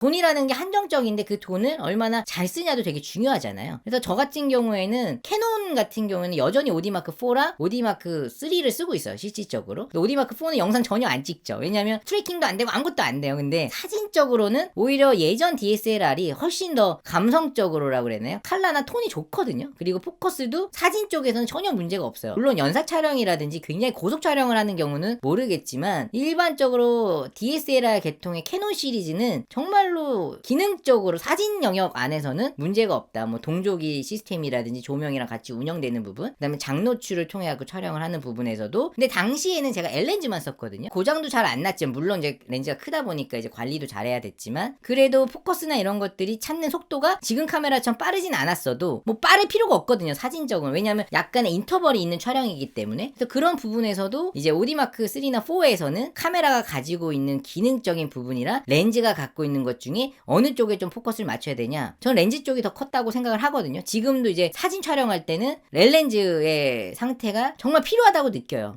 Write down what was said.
돈이라는 게 한정적인데 그 돈을 얼마나 잘 쓰냐도 되게 중요하잖아요. 그래서 저 같은 경우에는 캐논 같은 경우에는 여전히 오디마크 4랑 오디마크 3를 쓰고 있어요. 실질적으로. 오디마크 4는 영상 전혀 안 찍죠. 왜냐면 트래킹도 안 되고 아무것도 안 돼요. 근데 사진적으로는 오히려 예전 DSLR이 훨씬 더 감성적으로라고 그랬나요? 칼라나 톤이 좋거든요. 그리고 포커스도 사진 쪽에서는 전혀 문제가 없어요. 물론 연사 촬영이라든지 굉장히 고속 촬영을 하는 경우는 모르겠지만 일반적으로 DSLR 계통의 캐논 시리즈는 정말로 기능적으로 사진 영역 안에서는 문제가 없다. 뭐 동조기 시스템이라든지 조명이랑 같이 운영되는 부분, 그다음에 장노출을 통해 갖고 촬영을 하는 부분에서도 근데 당시에는 제가 L렌즈만 썼거든요. 고장도 잘 안 났죠. 물론 이제 렌즈가 크다 보니까 이제 관리도 잘해야 됐지만 그래도 포커스나 이런 것들이 찾는 속도가 지금 카메라처럼 빠르진 않았어도 뭐 빠를 필요가 없거든요. 사진적으로 왜냐하면 약간의 인터벌이 있는 촬영이기 때문에 그래서 그런 부분에서도 이제 오디마크 3나 4에서는 카메라가 가지고 있는 기능적인 부분이랑 렌즈가 갖고 있는 것 중에 어느 쪽에 좀 포커스를 맞춰야 되냐. 저는 렌즈 쪽이 더 컸다고 생각을 하거든요. 지금도 이제 사진 촬영할 때는 렐렌즈의 상태가 정말 필요하다고 느껴요